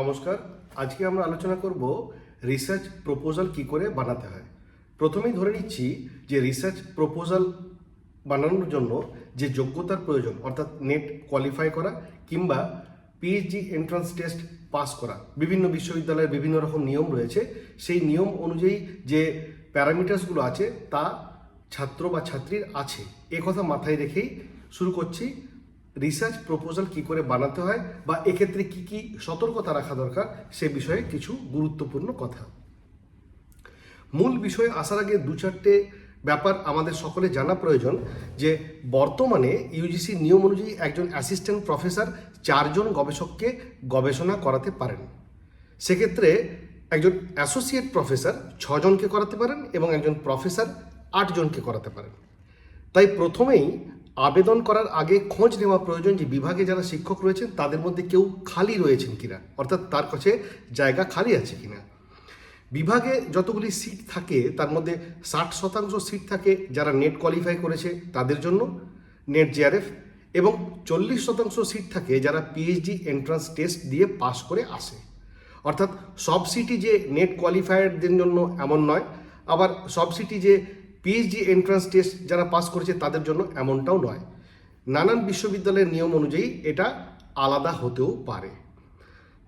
নমস্কার। আজকে আমরা আলোচনা করব রিসার্চ প্রপোজাল কি করে বানাতে হয়। প্রথমেই ধরে নিচ্ছি যে রিসার্চ প্রপোজাল বানানোর জন্য যে যোগ্যতার প্রয়োজন, অর্থাৎ নেট কোয়ালিফাই করা কিংবা পিএইচডি এন্ট্রান্স টেস্ট পাস করা, বিভিন্ন বিশ্ববিদ্যালয়ের বিভিন্ন রকম নিয়ম রয়েছে। সেই নিয়ম অনুযায়ী যে প্যারামিটার্সগুলো আছে, তা ছাত্র বা ছাত্রীর আছে। কথা মাথায় রেখেই শুরু করছি রিসার্চ প্রপোজাল কি করে বানাতে হয় বা এক্ষেত্রে কি কি সতর্কতা রাখা দরকার সে বিষয়ে কিছু গুরুত্বপূর্ণ কথা। মূল বিষয়ে আসার আগে দু চারটে ব্যাপার আমাদের সকলে জানা প্রয়োজন যে বর্তমানে ইউজিসি নিয়ম অনুযায়ী একজন অ্যাসিস্ট্যান্ট প্রফেসর চারজন গবেষককে গবেষণা করাতে পারেন। সেক্ষেত্রে একজন অ্যাসোসিয়েট প্রফেসর ছজনকে করাতে পারেন এবং একজন প্রফেসর আটজনকে করাতে পারেন। তাই প্রথমেই আবেদন করার আগে খোঁজ নেওয়া প্রয়োজন যে বিভাগে যারা শিক্ষক রয়েছেন, তাদের মধ্যে কেউ খালি রয়েছেন কিনা? অর্থাৎ তার কাছে জায়গা খালি আছে কিনা? বিভাগে যতগুলি সিট থাকে, তার মধ্যে ষাট শতাংশ সিট থাকে যারা নেট কোয়ালিফাই করেছে তাদের জন্য, নেট জিআরএফ, এবং চল্লিশ শতাংশ সিট থাকে যারা পিএইচডি এন্ট্রান্স টেস্ট দিয়ে পাশ করে আসে। অর্থাৎ সব সিটি যে নেট কোয়ালিফায়ারদের জন্য এমন নয়, আবার সব সিটি যে পিএইচডি এন্ট্রান্স টেস্ট যারা পাস করেছে তাদের জন্য এমনটাও নয়। নানান বিশ্ববিদ্যালয়ের নিয়ম অনুযায়ী এটা আলাদা হতেও পারে।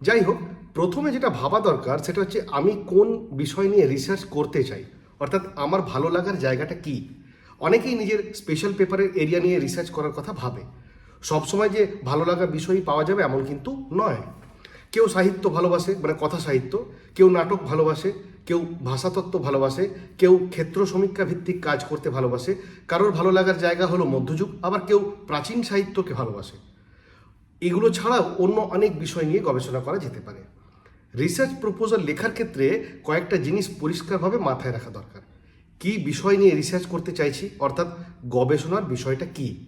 যাই হোক, প্রথমে যেটা ভাবা দরকার সেটা হচ্ছে আমি কোন বিষয় নিয়ে রিসার্চ করতে চাই? অর্থাৎ আমার ভালো লাগার জায়গাটা কি? অনেকেই নিজের স্পেশাল পেপারের এরিয়া নিয়ে রিসার্চ করার কথা ভাবে। সবসময় যে ভালো লাগার বিষয়ই পাওয়া যাবে এমন কিন্তু নয়। কেউ সাহিত্য ভালোবাসে মানে কথা সাহিত্য, কেউ নাটক ভালোবাসে কেউ ভাষাতত্ত্ব ভালোবাসে, কেউ ক্ষেত্র সমীক্ষা ভিত্তিক কাজ করতে ভালোবাসে, কারোর ভালো লাগার জায়গা হলো মধ্যযুগ, আবার কেউ প্রাচীন সাহিত্যকে ভালোবাসে। এগুলো ছাড়াও অন্য অনেক বিষয় নিয়ে গবেষণা করা যেতে পারে। রিসার্চ প্রপোজাল লেখার ক্ষেত্রে কয়েকটা জিনিস পরিষ্কারভাবে মাথায় রাখা দরকার। কি বিষয় নিয়ে রিসার্চ করতে চাইছি, অর্থাৎ গবেষণার বিষয়টা কি?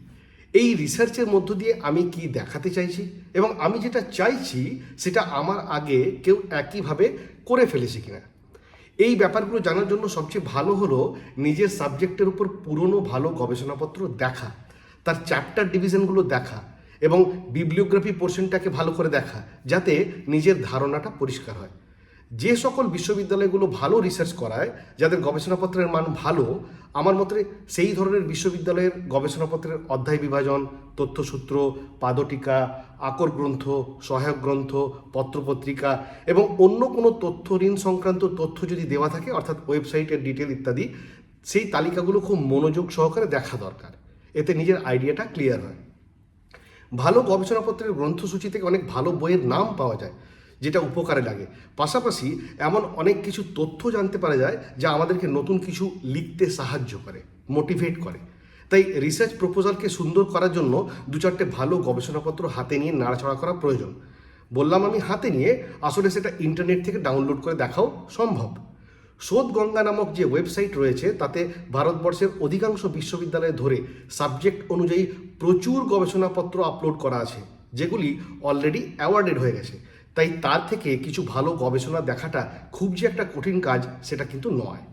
এই রিসার্চের মধ্য দিয়ে আমি কি দেখাতে চাইছি? এবং আমি যেটা চাইছি, সেটা আমার আগে কেউ একইভাবে করে ফেলেছে কিনা? এই ব্যাপারগুলো জানার জন্য সবচেয়ে ভালো হলো নিজের সাবজেক্টের উপর পুরনো ভালো গবেষণাপত্র দেখা, তার চ্যাপ্টার ডিভিশনগুলো দেখা এবং বিবলিওগ্রাফি পোর্শনটাকে ভালো করে দেখা, যাতে নিজের ধারণাটা পরিষ্কার হয়। যে সকল বিশ্ববিদ্যালয়গুলো ভালো রিসার্চ করায়, যাদের গবেষণাপত্রের মান ভালো, আমার মতে সেই ধরনের বিশ্ববিদ্যালয়ের গবেষণাপত্রের অধ্যায় বিভাজন, তথ্যসূত্র, পাদটিকা, আকর গ্রন্থ, সহায়ক গ্রন্থ, পত্রপত্রিকা এবং অন্য কোনো তথ্য ঋণ সংক্রান্ত তথ্য যদি দেওয়া থাকে, অর্থাৎ ওয়েবসাইটের ডিটেল ইত্যাদি, সেই তালিকাগুলো খুব মনোযোগ সহকারে দেখা দরকার। এতে নিজের আইডিয়াটা ক্লিয়ার হয়। ভালো গবেষণাপত্রের গ্রন্থসূচি থেকে অনেক ভালো বইয়ের নাম পাওয়া যায়। যেটা উপকারে লাগে। পাশাপাশি এমন অনেক কিছু তথ্য জানতে পারা যায় যা আমাদেরকে নতুন কিছু লিখতে সাহায্য করে মোটিভেট করে। তাই রিসার্চ প্রপোজালকে সুন্দর করার জন্য দু চারটে ভালো গবেষণাপত্র হাতে নিয়ে নাড়াচড়া করা প্রয়োজন। বললাম আমি হাতে নিয়ে, আসলে সেটা ইন্টারনেট থেকে ডাউনলোড করে দেখাও সম্ভব। শোধ গঙ্গা নামক যে ওয়েবসাইট রয়েছে, তাতে ভারতবর্ষের অধিকাংশ বিশ্ববিদ্যালয়ে ধরে সাবজেক্ট অনুযায়ী প্রচুর গবেষণাপত্র আপলোড করা আছে, যেগুলি অলরেডি অ্যাওয়ার্ডেড হয়ে গেছে। তাই তার থেকে কিছু ভালো গবেষণা দেখাটা খুব যে একটা কঠিন কাজ, সেটা কিন্তু নয়।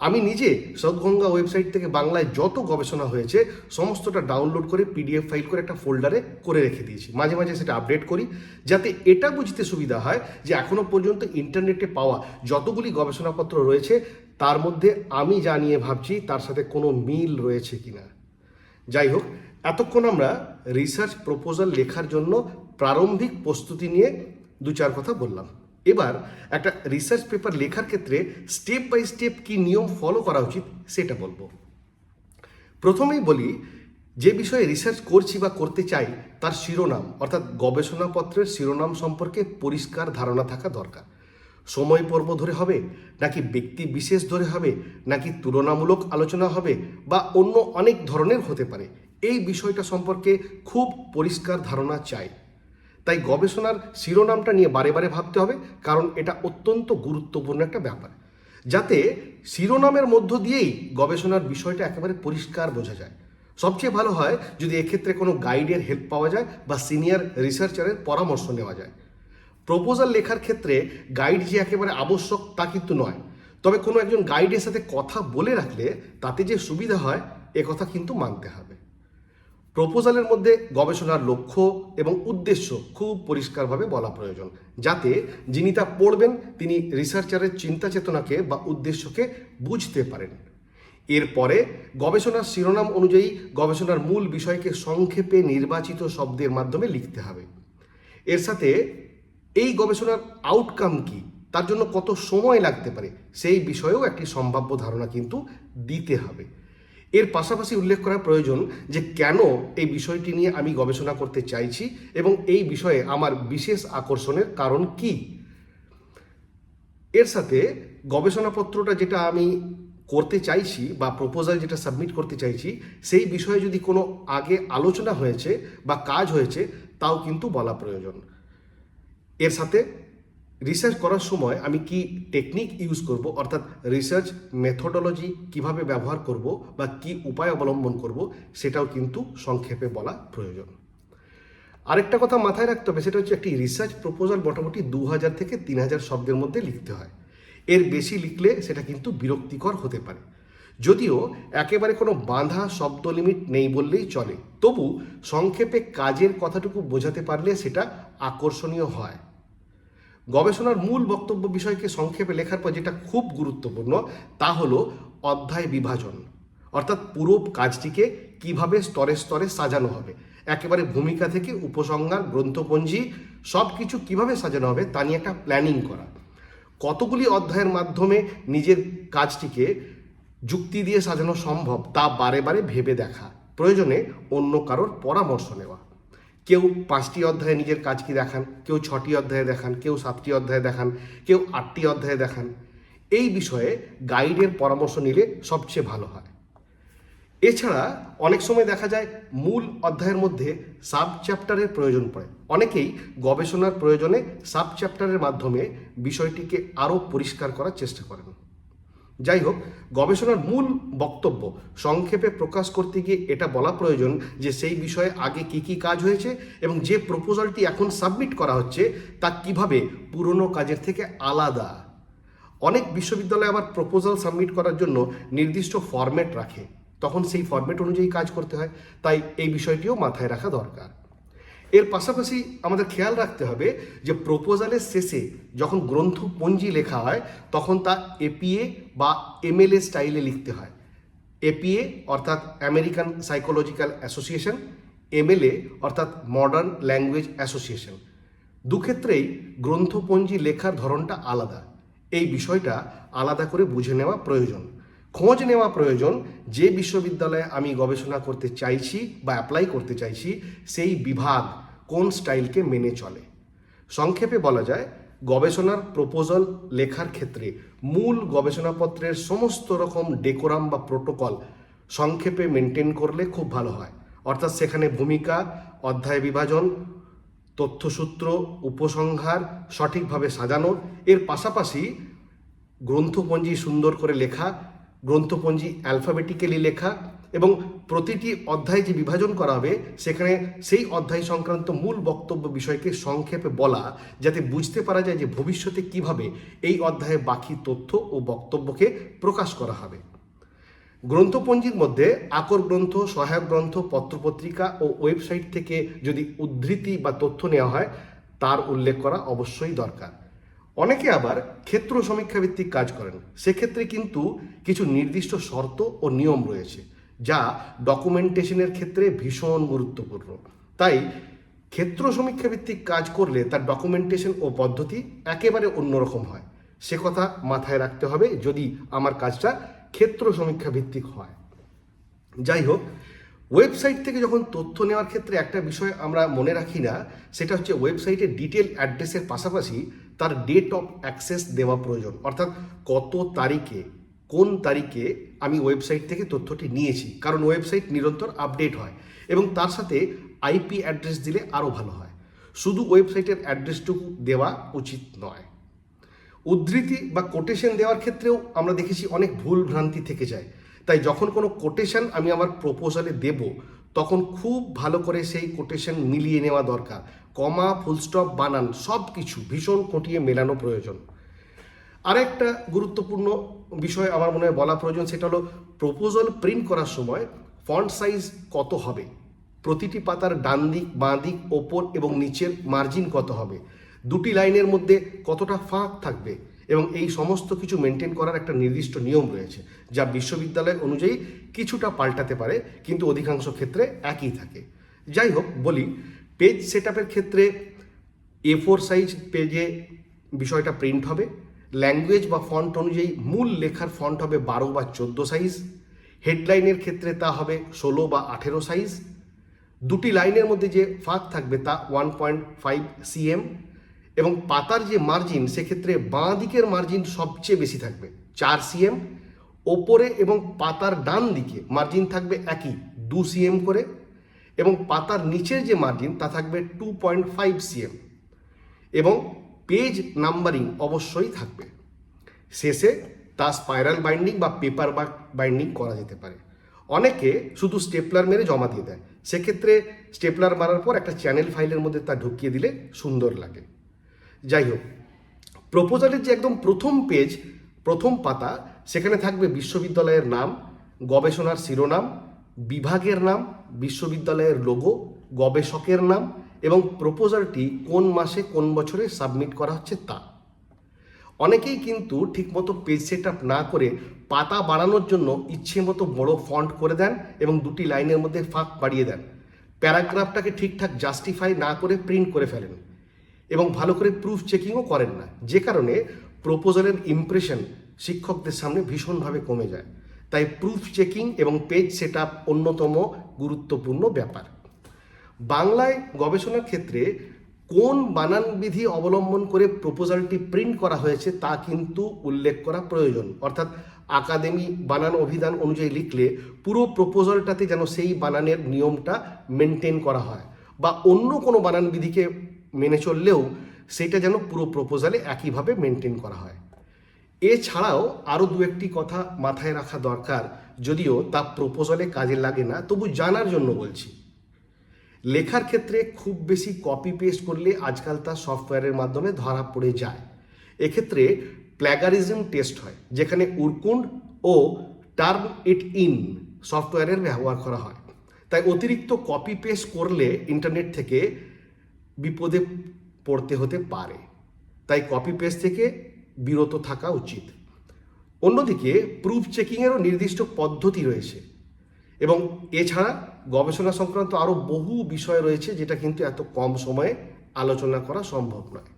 আমি নিজে সদগঙ্গা ওয়েবসাইট থেকে বাংলায় যত গবেষণা হয়েছে, সমস্তটা ডাউনলোড করে পিডিএফ ফাইল করে একটা ফোল্ডারে করে রেখে দিয়েছি। মাঝে মাঝে সেটা আপডেট করি, যাতে এটা বুঝতে সুবিধা হয় যে এখনও পর্যন্ত ইন্টারনেটে পাওয়া যতগুলি গবেষণাপত্র রয়েছে, তার মধ্যে আমি যা নিয়ে ভাবছি, তার সাথে কোনো মিল রয়েছে কিনা। যাই হোক, এতক্ষণ আমরা রিসার্চ প্রপোজাল লেখার জন্য প্রারম্ভিক প্রস্তুতি নিয়ে দু চার কথা বললাম। এবার একটা রিসার্চ পেপার লেখার ক্ষেত্রে স্টেপ বাই স্টেপ কি নিয়ম ফলো করা উচিত সেটা বলব। প্রথমেই বলি, যে বিষয়ে রিসার্চ করছি বা করতে চাই তার শিরোনাম, অর্থাৎ গবেষণাপত্রের শিরোনাম সম্পর্কে পরিষ্কার ধারণা থাকা দরকার। সময় পর্ব ধরে হবে, নাকি ব্যক্তি বিশেষ ধরে হবে, নাকি তুলনামূলক আলোচনা হবে, বা অন্য অনেক ধরনের হতে পারে। এই বিষয়টা সম্পর্কে খুব পরিষ্কার ধারণা চাই। তাই গবেষণার শিরোনামটা নিয়ে বারে বারে ভাবতে হবে, কারণ এটা অত্যন্ত গুরুত্বপূর্ণ একটা ব্যাপার। যাতে শিরোনামের মধ্য দিয়েই গবেষণার বিষয়টা একেবারে পরিষ্কার বোঝা যায়। সবচেয়ে ভালো হয় যদি এক্ষেত্রে কোনো গাইডের হেল্প পাওয়া যায় বা সিনিয়র রিসার্চারের পরামর্শ নেওয়া যায়। প্রপোজাল লেখার ক্ষেত্রে গাইড যে একেবারে আবশ্যক তা কিন্তু নয়। তবে কোনো একজন গাইডের সাথে কথা বলে রাখলে তাতে যে সুবিধা হয়, এ কথা কিন্তু মানতে হবে। প্রপোজালের মধ্যে গবেষণার লক্ষ্য এবং উদ্দেশ্য খুব পরিষ্কারভাবে বলা প্রয়োজন। যাতে যিনি তা পড়বেন, তিনি রিসার্চারের চিন্তা চেতনাকে বা উদ্দেশ্যকে বুঝতে পারেন। এরপরে গবেষণার শিরোনাম অনুযায়ী গবেষণার মূল বিষয়কে সংক্ষেপে নির্বাচিত শব্দের মাধ্যমে লিখতে হবে। এর সাথে এই গবেষণার আউটকাম কি, তার জন্য কত সময় লাগতে পারে, সেই বিষয়েও একটি সম্ভাব্য ধারণা কিন্তু দিতে হবে। এর পাশাপাশি উল্লেখ করা প্রয়োজন যে কেন এই বিষয়টি নিয়ে আমি গবেষণা করতে চাইছি এবং এই বিষয়ে আমার বিশেষ আকর্ষণের কারণ কি। এর সাথে গবেষণাপত্রটা যেটা আমি করতে চাইছি বা প্রপোজাল যেটা সাবমিট করতে চাইছি, সেই বিষয়ে যদি কোনো আগে আলোচনা হয়েছে বা কাজ হয়েছে, তাও কিন্তু বলা প্রয়োজন। এর সাথে রিসার্চ করার সময় আমি কি টেকনিক ইউজ করব? অর্থাৎ রিসার্চ মেথোডোলজি কীভাবে ব্যবহার করব বা কি উপায় অবলম্বন করব সেটাও কিন্তু সংক্ষেপে বলা প্রয়োজন। আরেকটা কথা মাথায় রাখতে হবে, সেটা হচ্ছে একটি রিসার্চ প্রপোজাল মোটামুটি দু হাজার থেকে তিন হাজার শব্দের মধ্যে লিখতে হয়। এর বেশি লিখলে সেটা কিন্তু বিরক্তিকর হতে পারে। যদিও একেবারে কোনো বাঁধা শব্দ লিমিট নেই বললেই চলে, তবু সংক্ষেপে কাজের কথাটুকু বোঝাতে পারলে সেটা আকর্ষণীয় হয়। গবেষণার মূল বক্তব্য বিষয়কে সংক্ষেপে লেখার পর যেটা খুব গুরুত্বপূর্ণ, তা হলো অধ্যায় বিভাজন, অর্থাৎ পুরো কাজটিকে কীভাবে স্তরে স্তরে সাজানো হবে। একেবারে ভূমিকা থেকে উপসংহার, গ্রন্থপঞ্জি সব কিছু কীভাবে সাজানো হবে তা নিয়ে একটা প্ল্যানিং করা। কতগুলি অধ্যায়ের মাধ্যমে নিজের কাজটিকে যুক্তি দিয়ে সাজানো সম্ভব তা বারে বারে ভেবে দেখা। প্রয়োজনে অন্য কারোর পরামর্শ নেওয়া। কেউ পাঁচটি অধ্যায়ে নিজের কাজ কি দেখান? কেউ ছটি অধ্যায়ে দেখান, কেউ সাতটি অধ্যায়ে দেখান, কেউ আটটি অধ্যায়ে দেখান। এই বিষয়ে গাইডের পরামর্শ নিলে সবচেয়ে ভালো হয়। এছাড়া অনেক সময় দেখা যায় মূল অধ্যায়ের মধ্যে সাব চ্যাপ্টারের প্রয়োজন পড়ে। অনেকেই গবেষণার প্রয়োজনে সাব চ্যাপ্টারের মাধ্যমে বিষয়টিকে আরও পরিষ্কার করার চেষ্টা করেন। যাই হোক গবেষণার মূল বক্তব্য, সংক্ষেপে প্রকাশ করতে গিয়ে এটা বলা প্রয়োজন যে সেই বিষয়ে আগে কি কি কাজ হয়েছে এবং যে প্রপোজালটি এখন সাবমিট করা হচ্ছে তা কীভাবে পুরনো কাজের থেকে আলাদা। অনেক বিশ্ববিদ্যালয় আবার প্রপোজাল সাবমিট করার জন্য নির্দিষ্ট ফরম্যাট রাখে। তখন সেই ফরম্যাট অনুযায়ী কাজ করতে হয়, তাই এই বিষয়টিও মাথায় রাখা দরকার। এর পাশাপাশি আমাদের খেয়াল রাখতে হবে যে প্রপোজালের শেষে যখন গ্রন্থপঞ্জি লেখা হয়, তখন তা এপিএ বা এমএলএ স্টাইলে লিখতে হয়। এপিএ অর্থাৎ আমেরিকান সাইকোলজিক্যাল অ্যাসোসিয়েশন এমএলএ অর্থাৎ মডার্ন ল্যাঙ্গুয়েজ অ্যাসোসিয়েশন দুক্ষেত্রেই গ্রন্থপঞ্জি লেখার ধরনটা আলাদা। এই বিষয়টা আলাদা করে বুঝে নেওয়া প্রয়োজন। খোঁজ নেওয়া প্রয়োজন, যে বিশ্ববিদ্যালয়ে আমি গবেষণা করতে চাইছি বা অ্যাপ্লাই করতে চাইছি, সেই বিভাগ কোন স্টাইলকে মেনে চলে। সংক্ষেপে বলা যায়, গবেষণার প্রপোজাল লেখার ক্ষেত্রে মূল গবেষণাপত্রের সমস্ত রকম ডেকোরাম বা প্রোটোকল সংক্ষেপে মেনটেন করলে খুব ভালো হয়। অর্থাৎ সেখানে ভূমিকা, অধ্যায় বিভাজন, তথ্যসূত্র, উপসংহার সঠিকভাবে সাজানো, এর পাশাপাশি গ্রন্থপঞ্জি সুন্দর করে লেখা গ্রন্থপঞ্জি অ্যালফাবেটিক্যালি লেখা এবং প্রতিটি অধ্যায় যে বিভাজন করা হবে, সেখানে সেই অধ্যায় সংক্রান্ত মূল বক্তব্য বিষয়কে সংক্ষেপে বলা, যাতে বুঝতে পারা যায় যে ভবিষ্যতে কীভাবে এই অধ্যায়ে বাকি তথ্য ও বক্তব্যকে প্রকাশ করা হবে। গ্রন্থপঞ্জির মধ্যে আকর গ্রন্থ, সহায়ক গ্রন্থ, পত্রপত্রিকা ও ওয়েবসাইট থেকে যদি উদ্ধৃতি বা তথ্য নেওয়া হয়, তার উল্লেখ করা অবশ্যই দরকার। অনেকে আবার ক্ষেত্র সমীক্ষা ভিত্তিক কাজ করেন। সেক্ষেত্রে কিন্তু কিছু নির্দিষ্ট শর্ত ও নিয়ম রয়েছে, যা ডকুমেন্টেশনের ক্ষেত্রে ভীষণ গুরুত্বপূর্ণ। তাই ক্ষেত্র সমীক্ষা ভিত্তিক কাজ করলে তার ডকুমেন্টেশন ও পদ্ধতি একেবারে অন্যরকম হয়। সে কথা মাথায় রাখতে হবে যদি আমার কাজটা ক্ষেত্র সমীক্ষা ভিত্তিক হয়। যাই হোক ওয়েবসাইট থেকে যখন তথ্য নেওয়ার ক্ষেত্রে একটা বিষয় আমরা মনে রাখি না, সেটা হচ্ছে ওয়েবসাইটের ডিটেল অ্যাড্রেসের পাশাপাশি তার ডেট অফ অ্যাক্সেস দেওয়া প্রয়োজন। অর্থাৎ কত তারিখে, কোন তারিখে আমি ওয়েবসাইট থেকে তথ্যটি নিয়েছি, কারণ ওয়েবসাইট নিরন্তর আপডেট হয় এবং তার সাথে আইপি অ্যাড্রেস দিলে আরও ভালো হয়। শুধু ওয়েবসাইটের অ্যাড্রেসটুকু দেওয়া উচিত নয়। উদ্ধৃতি বা কোটেশন দেওয়ার ক্ষেত্রেও আমরা দেখেছি অনেক ভুল ভ্রান্তি থেকে যায়। তাই যখন কোনো কোটেশন আমি আমার প্রপোজালে দেব, তখন খুব ভালো করে সেই কোটেশন মিলিয়ে নেওয়া দরকার। কমা ফুলস্টপ বানান, সব কিছু ভীষণ খুঁটিয়ে মেলানো প্রয়োজন। আরেকটা গুরুত্বপূর্ণ বিষয় আমার মনে হয় বলা প্রয়োজন, সেটা হলো প্রপোজাল প্রিন্ট করার সময় ফন্ট সাইজ কত হবে? প্রতিটি পাতার ডান দিক, বাঁ দিক, ওপর এবং নিচের মার্জিন কত হবে? দুটি লাইনের মধ্যে কতটা ফাঁক থাকবে? এবং এই সমস্ত কিছু মেনটেন করার একটা নির্দিষ্ট নিয়ম রয়েছে, যা বিশ্ববিদ্যালয় অনুযায়ী কিছুটা পাল্টাতে পারে, কিন্তু অধিকাংশ ক্ষেত্রে একই থাকে। যাই হোক, বলি পেজ সেট ক্ষেত্রে এ ফোর সাইজ পেজে বিষয়টা প্রিন্ট হবে ল্যাঙ্গুয়েজ বা ফন্ট অনুযায়ী মূল লেখার ফন্ট হবে বারো বা চোদ্দ সাইজ হেডলাইনের ক্ষেত্রে তা হবে ষোলো বা আঠেরো সাইজ দুটি লাইনের মধ্যে যে ফাঁক থাকবে তা ওয়ান পয়েন্ট ফাইভ সিএম এবং পাতার যে মার্জিন সেক্ষেত্রে বাঁ দিকের মার্জিন সবচেয়ে বেশি থাকবে। চার সিএম ওপরে এবং পাতার ডান দিকে মার্জিন থাকবে একই, দু সিএম করে এবং পাতার নিচের যে মার্জিন তা থাকবে টু পয়েন্ট ফাইভ সিএম এবং পেজ নাম্বারিং অবশ্যই থাকবে। শেষে তা স্পাইরাল বাইন্ডিং বা পেপার বাইন্ডিং করা যেতে পারে। অনেকে শুধু স্টেপলার মেরে জমা দিয়ে দেয়। সেক্ষেত্রে স্টেপলার মারার পর একটা চ্যানেল ফাইলের মধ্যে তা ঢুকিয়ে দিলে সুন্দর লাগে। যাই হোক প্রপোজালের যে একদম প্রথম পেজ প্রথম পাতা, সেখানে থাকবে বিশ্ববিদ্যালয়ের নাম, গবেষণার শিরোনাম, বিভাগের নাম, বিশ্ববিদ্যালয়ের লোগো গবেষকের নাম এবং প্রপোজালটি কোন মাসে কোন বছরে সাবমিট করা হচ্ছে তা। অনেকেই কিন্তু ঠিকমতো পেজ সেট আপ না করে পাতা বাড়ানোর জন্য ইচ্ছে মতো বড় ফন্ট করে দেন এবং দুটি লাইনের মধ্যে ফাঁক বাড়িয়ে দেন। প্যারাগ্রাফটাকে ঠিকঠাক জাস্টিফাই না করে প্রিন্ট করে ফেলেন। এবং ভালো করে প্রুফ চেকিংও করেন না। যে কারণে প্রপোজালের ইমপ্রেশন শিক্ষকদের সামনে ভীষণভাবে কমে যায়। তাই প্রুফ চেকিং এবং পেজ সেট অন্যতম গুরুত্বপূর্ণ ব্যাপার। বাংলায় গবেষণার ক্ষেত্রে কোন বানান বিধি অবলম্বন করে প্রপোজালটি প্রিন্ট করা হয়েছে তা কিন্তু উল্লেখ করা প্রয়োজন। অর্থাৎ আকাদেমি বানান অভিধান অনুযায়ী লিখলে পুরো প্রপোজালটাতে যেন সেই বানানের নিয়মটা মেনটেন করা হয় বা অন্য কোনো বানান বিধিকে মেনে চললেও সেটা যেন পুরো প্রপোজালে একইভাবে মেনটেন করা হয়। এছাড়াও আরও দু একটি কথা মাথায় রাখা দরকার, যদিও তা প্রপোজালে কাজে লাগে না, তবু জানার জন্য বলছি। লেখার ক্ষেত্রে খুব বেশি কপি পেস্ট করলে আজকাল তা সফটওয়্যারের মাধ্যমে ধরা পড়ে যায়। এক্ষেত্রে প্ল্যাগারিজম টেস্ট হয়, যেখানে উরকুন্ড ও টার্ম ইট ইন সফটওয়্যারের ব্যবহার করা হয়। তাই অতিরিক্ত কপি পেস্ট করলে ইন্টারনেট থেকে বিপদে পড়তে হতে পারে। তাই কপি পেস্ট থেকে বিরত থাকা উচিত। অন্যদিকে প্রুফ চেকিংয়েরও নির্দিষ্ট পদ্ধতি রয়েছে। এবং এছাড়া গবেষণা সংক্রান্ত আরও বহু বিষয় রয়েছে যেটা কিন্তু এত কম সময়ে আলোচনা করা সম্ভব নয়।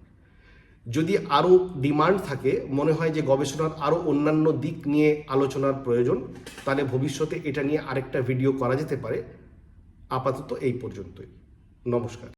যদি আরও ডিমান্ড থাকে, মনে হয় যে গবেষণার আরও অন্যান্য দিক নিয়ে আলোচনার প্রয়োজন, তাহলে ভবিষ্যতে এটা নিয়ে আরেকটা ভিডিও করা যেতে পারে। আপাতত এই পর্যন্তই। নমস্কার।